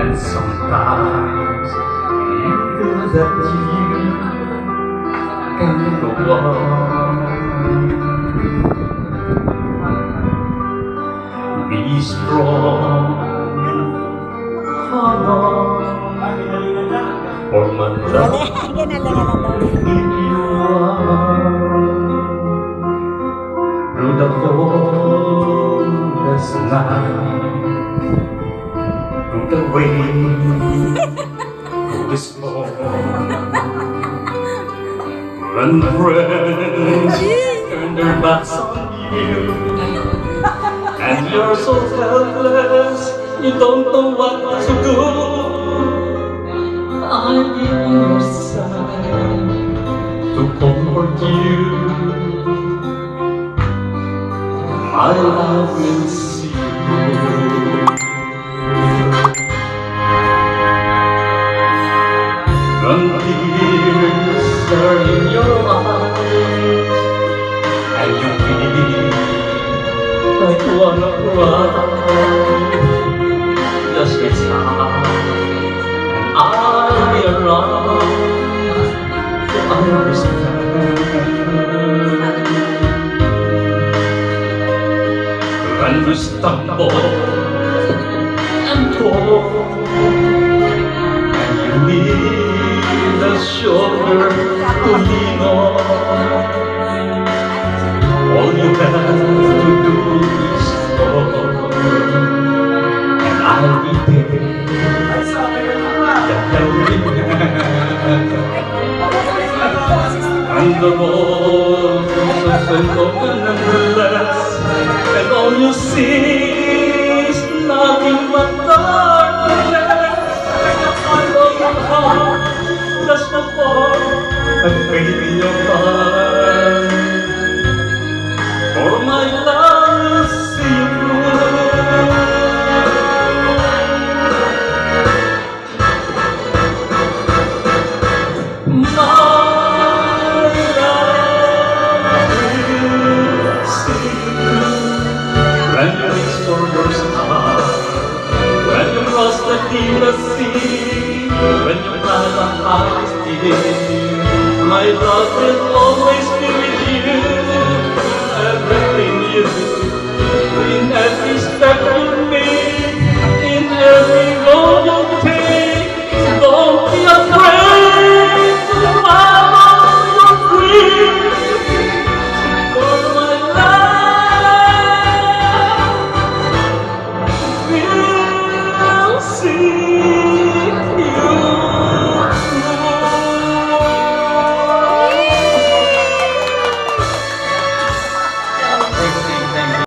and sometimes you feel you can go on. Be strong, hold on, for my love. The the storm. When friends turn their backs on you, and you're so helpless, you don't know what to do. I'm in your side to comfort you. My love will your eyes and you feel like wanna cry, just get time and I'll be around to understand. When you stumble and fall, and you need a shoulder And the walls of the open and less And all you see is nothing but darkness And all you have hill, my love will always